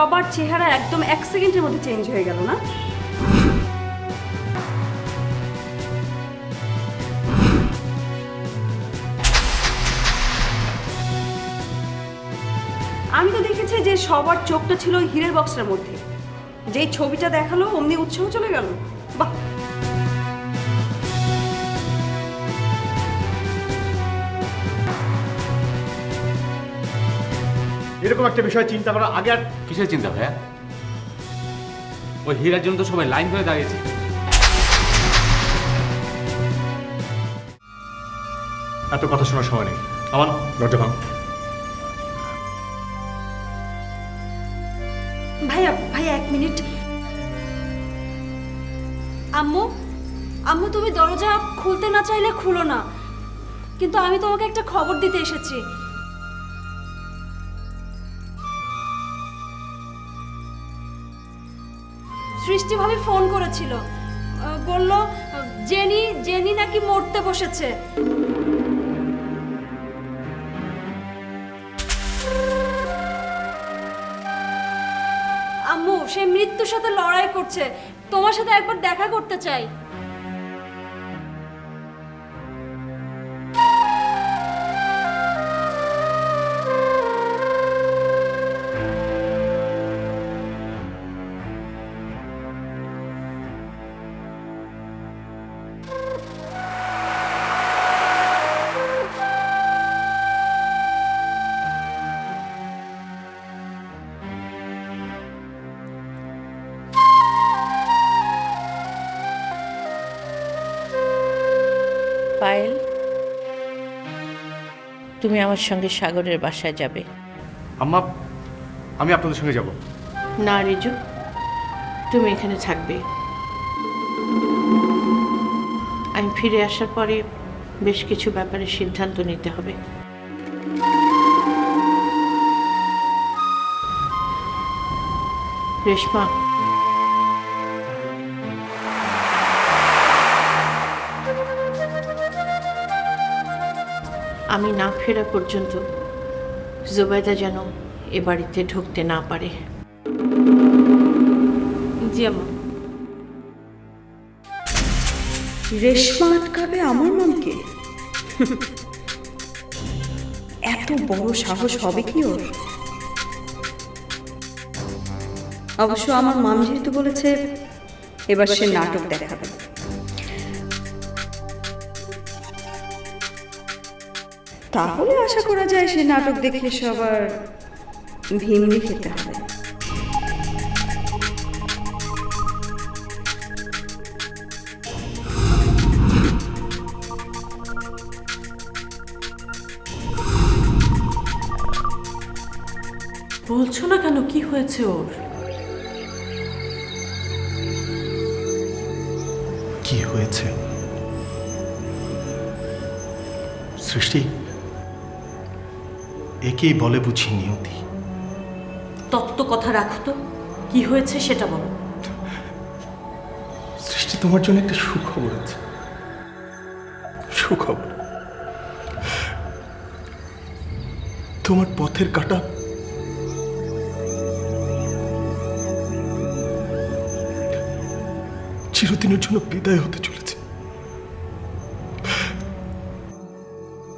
সবার চেহারা একদম এক সেকেন্ডের মধ্যে চেঞ্জ হয়ে গেল না? আমি তো দেখেছি যে সবার চোখটা ছিল হীরের বক্সের মধ্যে। যেই ছবিটা দেখাল, অমনি উৎসাহ চলে গেল। এরকম একটা বিষয় চিন্তা করার আগে আর কিসের চিন্তা ভাইয়া? ওই হীরার জন্য তো সবাই লাইন ধরে দাঁড়িয়েছে। এত কথা শোনার সময় নেই। আমার দরজা ভাঙ ভাইয়া ভাইয়া এক মিনিট। আম্মু আম্মু তুমি দরজা খুলতে না চাইলে খুলো না। কিন্তু আমি তোমাকে একটা খবর দিতে এসেছি। সৃষ্টি ভাবি ফোন করেছিল। বলল, জেনি জেনি নাকি মরতে বসেছে। আম্মু, সে মৃত্যুর সাথে লড়াই করছে। তোমার সাথে একবার দেখা করতে চাই। তুমি আমার সঙ্গে সাগরের বাসায় যাবে। আম্মা আমি আপনাদের সঙ্গে যাব। না রিজু তুমি এখানে থাকবে। আমি ফিরে আসার পরে বেশ কিছু ব্যাপারে সিদ্ধান্ত নিতে হবে। রেশমা আমি না ফেরা পর্যন্ত জোবাইদা যেন এ বাড়িতে ঢুকতে না পারে। আম্মা। রেশমা আটকাবে আমার মনকে? এত বড় সাহস হবে কি ওর? অবশ্য আমার মাম যেহেতু বলেছে, এবার সে নাটক দেখাবে। তাহলে আশা করা যায় সে নাটক দেখে সবার ভিমড়ি খেতে হবে। বলছো না কেন? কি হয়েছে ওর? একেই বলে বুঝি নিয়তি। তত্ত্ব কথা রাখো তো কি হয়েছে সেটা বলো। সৃষ্টি তোমার জন্য একটা সুখবর আছে। সুখবর। তোমার পথের কাটা। চিরদিনের জন্য বিদায় হতে চলেছে।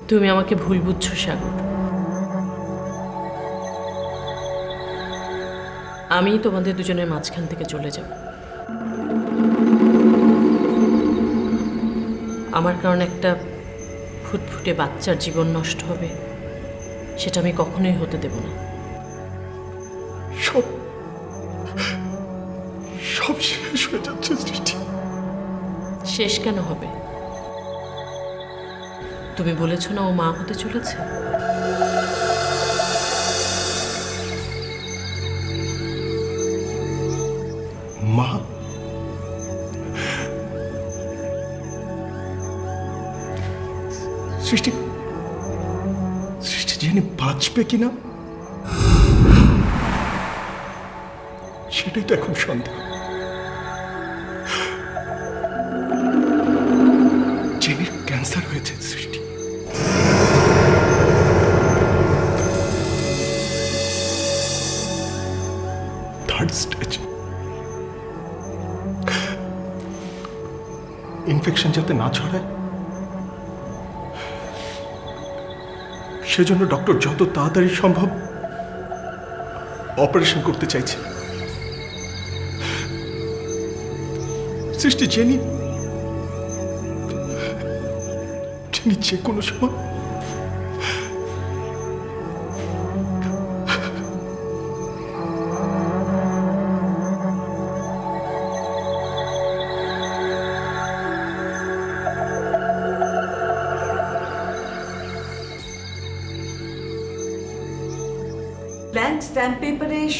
তুমি আমাকে ভুল বুঝছ সাগর। আমি তোমাদের দুজনের মাঝখান থেকে চলে যাব। আমার কারণে একটা ফুটফুটে বাচ্চার জীবন নষ্ট হবে সেটা আমি কখনোই হতে দেব না। সব সব শেষ হয়ে যাচ্ছে সৃষ্টি শেষ কেন হবে? তুমি বলেছ না ও মা হতে চলেছে? মা। সৃষ্টি সৃষ্টি জেনে বাঁচবে কিনা? সেটাই তো এখন সন্দেহ। জেনির ক্যান্সার হয়েছে সৃষ্টি। ইনফেকশন যাতে না ছড়ায়? সেজন্য ডক্টর যত তাড়াতাড়ি সম্ভব অপারেশন করতে চাইছে। সৃষ্টি জেনি যে কোনো সময়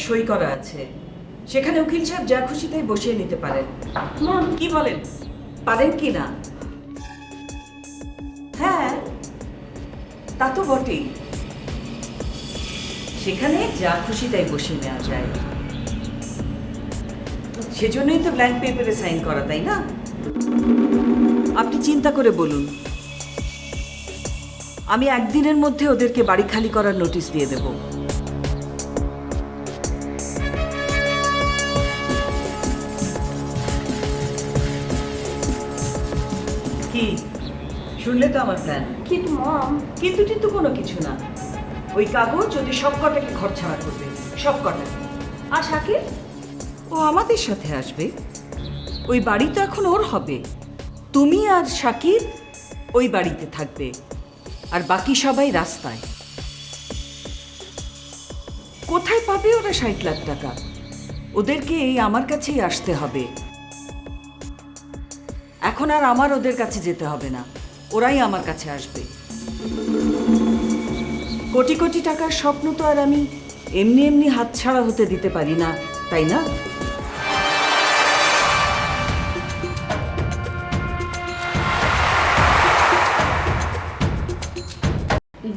সই করা আছে। সেখানে উকিল সাহেব যা খুশি তাই বসিয়ে নিতে পারেন। কি বলেন? পারেন কি না? হ্যাঁ তা তো বটেই। সেখানে যা খুশি তাই বসিয়ে নেওয়া যায়। সেজন্যই তো ব্ল্যাঙ্ক পেপারে সাইন করা তাই না? আপনি চিন্তা করে বলুন। আমি একদিনের মধ্যে ওদেরকে বাড়ি খালি করার নোটিশ দিয়ে দেবো। শুনলে তো আমার প্ল্যান কিন্তু মম কিন্তু কিন্তু কোনো কিছু না। ওই কাগজ ওদের সব কটাকে ঘর ছাড়া করবে সব কটাকে আর শাকির ও আমাদের সাথে আসবে। ওই বাড়ি তো এখন ওর হবে। তুমি আর শাকির ওই বাড়িতে থাকবে। আর বাকি সবাই রাস্তায়। কোথায় পাবে ওরা ষাট লাখ টাকা? ওদেরকে এই আমার কাছেই আসতে হবে। এখন আর আমার ওদের কাছে যেতে হবে না। ওরাই আমার কাছে আসবে। কোটি কোটি টাকার স্বপ্ন তো আর আমি এমনি এমনি হাতছাড়া হতে দিতে পারি না তাই না?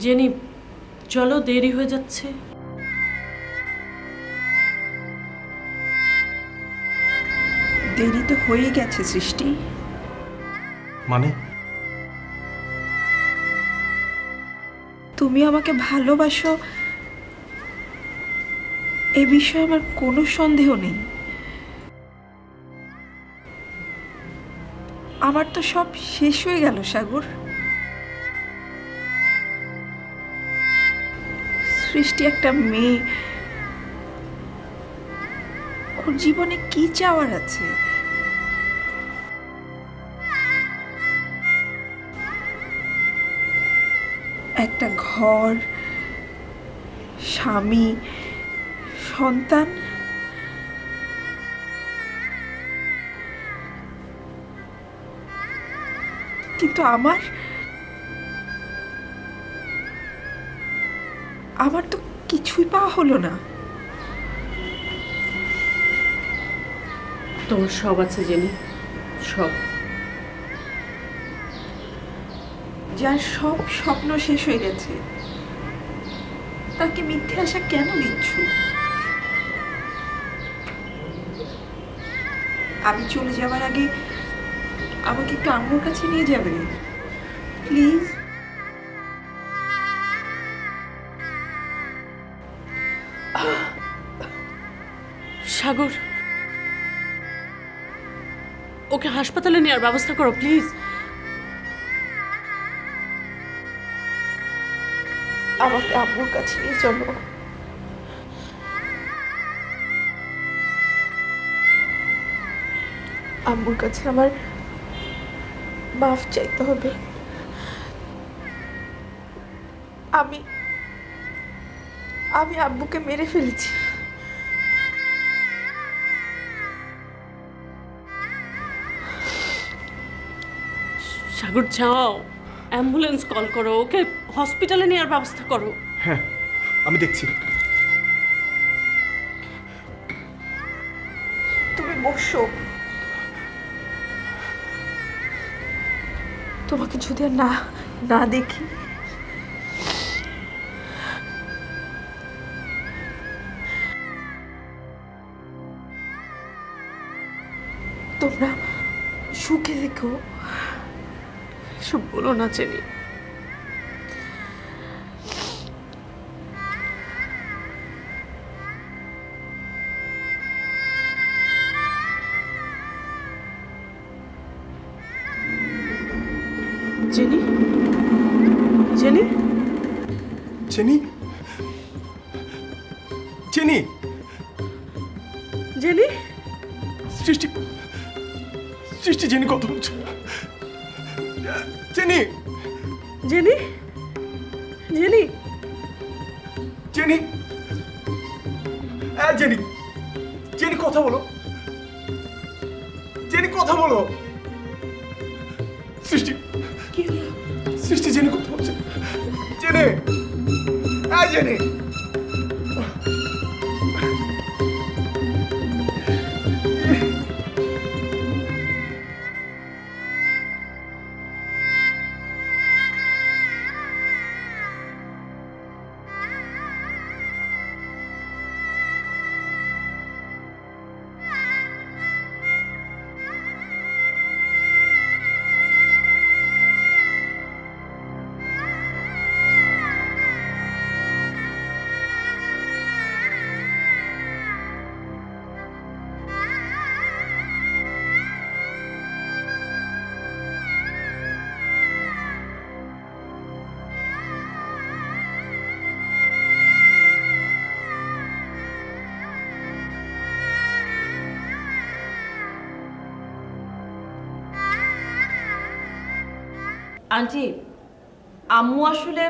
জেনি চলো দেরি হয়ে যাচ্ছে। দেরি তো হয়ে গেছে সৃষ্টি। মানে? তুমি আমাকে ভালোবাসো, এ বিষয়ে আমার কোনো সন্দেহ নেই। আমার তো সব শেষ হয়ে গেল, সাগর। সৃষ্টি একটা মেয়ে। ওর জীবনে কি চাওয়ার আছে? একটা ঘর, স্বামী, সন্তান। কিন্তু আমার আমার তো কিছুই পাওয়া হলো না। তোমার সব আছে জেনি, সব। যার সব স্বপ্ন শেষ হয়ে গেছে। তাকে মিথ্যে আশা কেন দিচ্ছ? আমি চলে যাওয়ার আগে আমাকে একটু আম্মুর কাছে নিয়ে যাবে প্লিজ। সাগর, ওকে হাসপাতালে নেওয়ার ব্যবস্থা করো, প্লিজ। আমাকে আব্বুর কাছে নিয়ে চলো। আম্মুর কাছে আমার মাফ চাইতে হবে। আমি আমি আব্বুকে মেরে ফেলেছি। সাগর, যাও। অ্যাম্বুলেন্স কল করো, ওকে হসপিটালে নেওয়ার ব্যবস্থা করো। হ্যাঁ আমি দেখছি। তুমি বসো। তোমাকে যদি আর না না দেখি। তোমরা সুখে দেখো সব বলো না চেনি সৃষ্টি সৃষ্টি জেনি কথা বলছে। জেনি জেনি জেনি জেনি হ্যাঁ জেনি জেনি কথা বলো। জেনি কথা বলো। সৃষ্টি। সৃষ্টি জেনি কথা বলছে। জেনে হ্যাঁ জেনি আন্টি আম্মু আসলে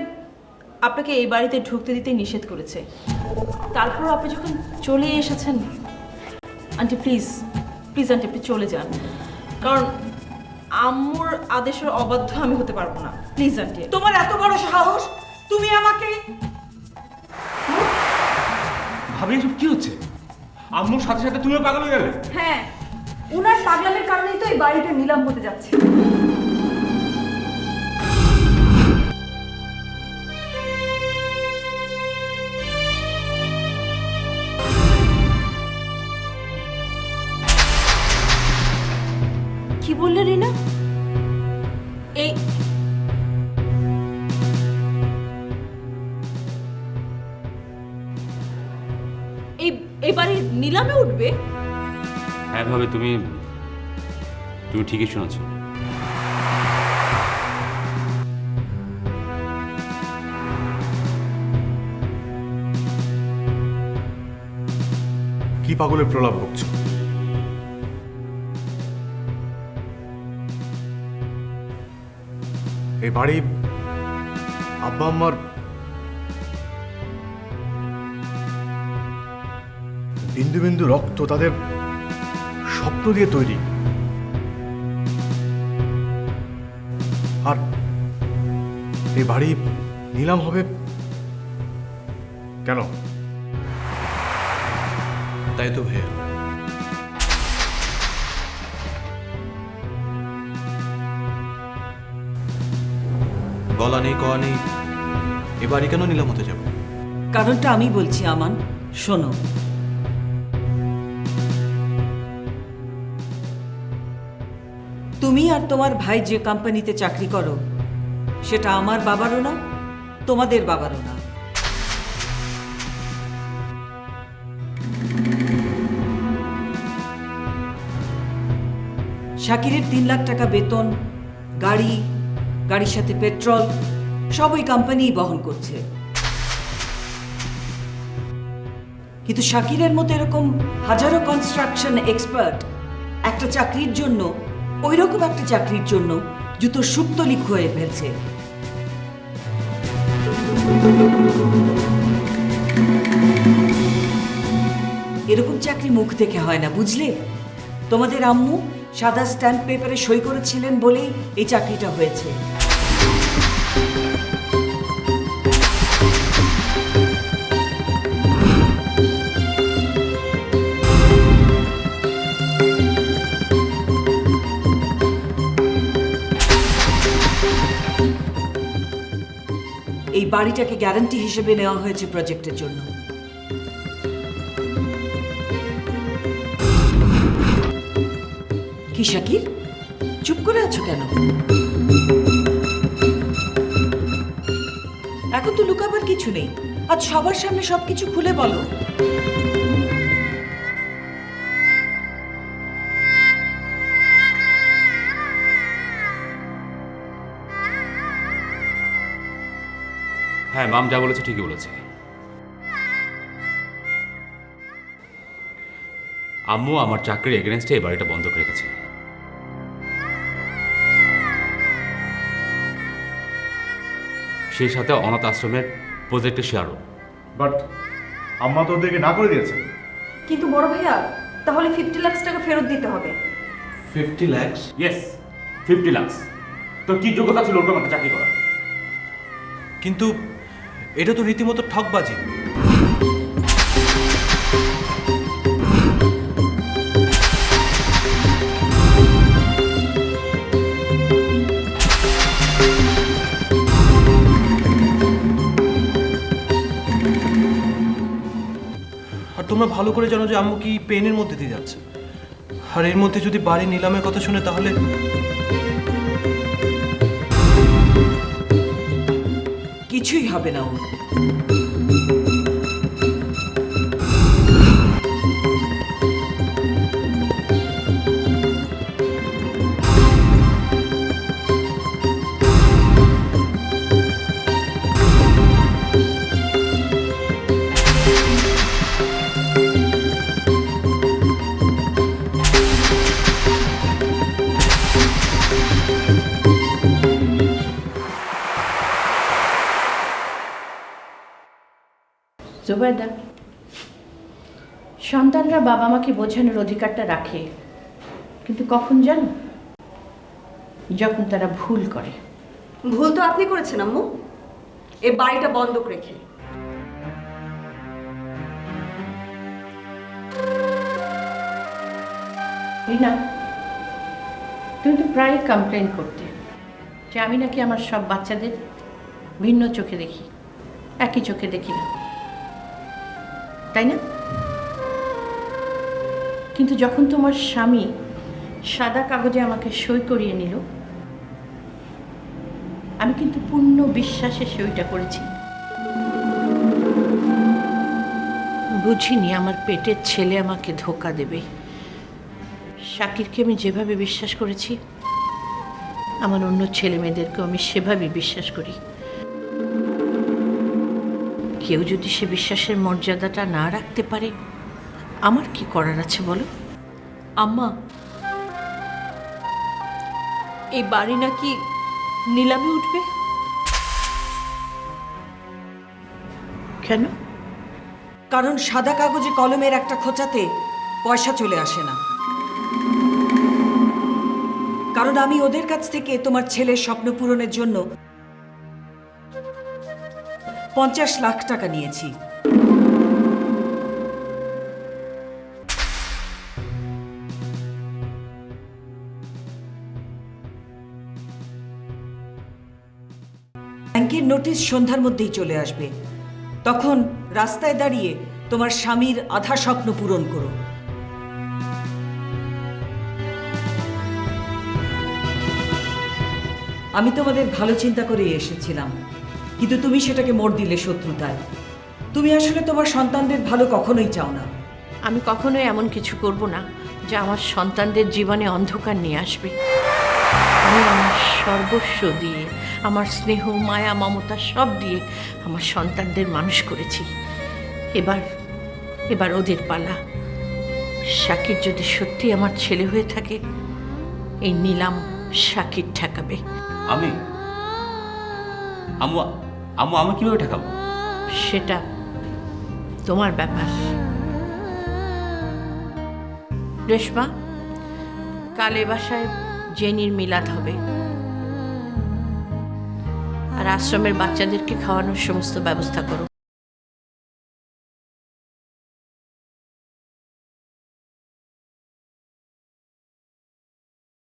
আপনাকে এই বাড়িতে ঢুকতে দিতে নিষেধ করেছে। তারপর আপনি যখন চলে এসেছেন আন্টি প্লিজ প্লিজ আন্টি আপনি চলে যান। কারণ আম্মুর আদেশের অবাধ্য আমি হতে পারব না। প্লিজ আন্টি তোমার এত বড় সাহস তুমি আমাকে ভাবি এসব কি হচ্ছে? আম্মুর সাথে সাথে তুমিও পাগল হয়ে গেলে? হ্যাঁ ওনার পাগলামের কারণেই তো এই বাড়িটা নিলাম হতে যাচ্ছে। উঠবে হ্যাঁ ভাবে তুমি তুমি ঠিকই শুনেছো। কি পাগলের প্রলাপ বকছো এই বাড়ি আব্বা আম্মার বিন্দু বিন্দু রক্ত তাদের স্বপ্ন দিয়ে তৈরি। আর এই বাড়ি নিলাম হবে কেন? তাই তো ভাইয়া। বলা নেই কওয়া নেই এ বাড়ি কেন নিলাম হতে যাবে? কারণটা আমি বলছি আমান শোনো। তুমি আর তোমার ভাই যে কোম্পানিতে চাকরি করো, সেটা আমার বাবারও না, তোমাদের বাবারও না। শাকিরের তিন লাখ টাকা বেতন, গাড়ি, গাড়ির সাথে পেট্রোল সব ওই কোম্পানিই বহন করছে। কিন্তু শাকিরের মতো এরকম হাজারো কনস্ট্রাকশন এক্সপার্ট একটা চাকরির জন্য ওই রকম একটা চাকরির জন্য জুতো সুপ্তলিক হয়ে ফেলছে। এরকম চাকরি মুখ থেকে হয় না, বুঝলে? তোমাদের আম্মু সাদা স্ট্যাম্প পেপারে সই করেছিলেন বলেই এই চাকরিটা হয়েছে। এই বাড়িটাকে গ্যারান্টি হিসেবে নেওয়া হয়েছে প্রজেক্টের জন্য। কি, শাকির? চুপ করে আছো কেন? এখন তো লুকাবার কিছু নেই। আজ সবার সামনে সবকিছু খুলে বলো। হ্যাঁ মাম যা বলেছে ঠিকই বলেছে। আম্মু আমার চাকরির এগেনস্টে এই বাড়িটা বন্ধ করে রেখেছে। সেই সাথে অনাথ আশ্রমের প্রজেক্টে শেয়ারও বাট আম্মা তো ওদেরকে না করে দিয়েছে। কিন্তু বড় ভাইয়া তাহলে ফিফটি লাখ টাকা ফেরত দিতে হবে। Fifty lakhs yes fifty lakhs তো কি যোগ্যতা ছিল ওরকম একটা চাকরি করা কিন্তু এটা তো রীতিমতো ঠকবাজি আর তোমরা ভালো করে জানো যে আম্মু কি পেনের মধ্যে দিয়ে যাচ্ছে। আর এর মধ্যে যদি বাড়ি নিলামের কথা শুনে তাহলে কিছুই হবে না ওর। জুবাইদা সন্তানরা বাবা মাকে বোঝানোর অধিকারটা রাখে কিন্তু কখন জানো যখন তারা ভুল করে। ভুল তো আপনি করেছেন আম্মু। এই বাড়িটা বন্ধক রেখে। রিনা তুমি তো প্রায় কমপ্লেন করতে যে আমি নাকি আমার সব বাচ্চাদের ভিন্ন চোখে দেখি একই চোখে দেখি না। তাই না? কিন্তু যখন তোমার স্বামী সাদা কাগজে আমাকে সই করিয়ে নিল, আমি কিন্তু পূর্ণ বিশ্বাসে সইটা করেছি। বুঝিনি আমার পেটের ছেলে আমাকে ধোকা দেবে। শাকিরকে আমি যেভাবে বিশ্বাস করেছি, আমার অন্য ছেলে মেয়েদেরকেও আমি সেভাবেই বিশ্বাস করি। কেউ যদি সে বিশ্বাসের মর্যাদাটা না রাখতে পারে আমার কি করার আছে বলো? আম্মা এই বাড়ি নাকি নিলামে উঠবে? কেন? কারণ সাদা কাগজে কলমের একটা খোঁচাতে পয়সা চলে আসে না। কারণ আমি ওদের কাছ থেকে তোমার ছেলের স্বপ্ন পূরণের জন্য পঞ্চাশ লাখ টাকা নিয়েছি। ব্যাংকের নোটিশ সন্ধ্যার মধ্যেই চলে আসবে। তখন রাস্তায় দাঁড়িয়ে তোমার স্বামীর আধা স্বপ্ন পূরণ করো। আমি তোমাদের ভালো চিন্তা করে এসেছিলাম। কিন্তু তুমি সেটাকে মোড় দিলে শত্রুতায়। তুমি আসলে তোমার সন্তানদের ভালো কখনোই চাও না। আমি কখনোই এমন কিছু করব না যা আমার সন্তানদের জীবনে অন্ধকার নিয়ে আসবে। আমি আমার সর্বস্ব দিয়ে আমার স্নেহ মায়া মমতা সব দিয়ে আমার সন্তানদের মানুষ করেছি। এবার এবার ওদের পালা। শাকির যদি সত্যি আমার ছেলে হয়ে থাকে এই নিলাম শাকির ঠেকাবে। আমি? আম্মু, আমি কীভাবে ঠেকাবো? সেটা তোমার ব্যাপার। রেশমা, কালে বাসায় জেনির মিলাদ হবে। আর আশ্রমের বাচ্চাদেরকে খাওয়ানোর সমস্ত ব্যবস্থা করো।